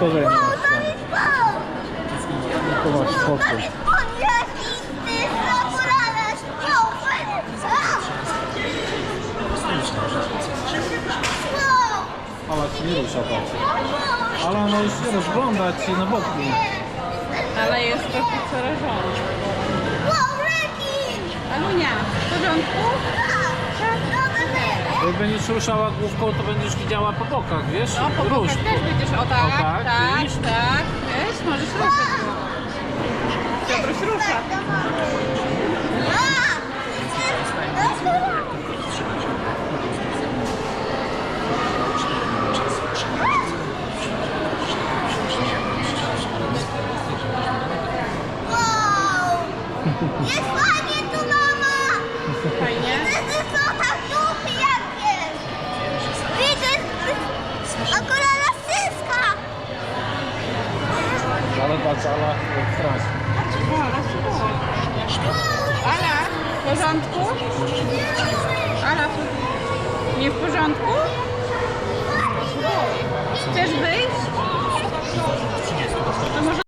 Pokażę Wow, na! Wow! Ale się nie rusza tak. Ale ona już się rozgląda się na boki. Ale jest. Wow, rekin! Alunia, w porządku? Tak, dobra, Jak będziesz ruszała główką, to będziesz widziała po bokach, wiesz? No, po Rusz. bokach też będziesz, o tak, O tak, tak, Jest fajnie tu, mama! Fajnie. Ty są tam duchy jakieś! Widzę akurat rasyska! Ale patrz, ale strasznie. Ala, super. Ala, w porządku? Ala, nie w porządku?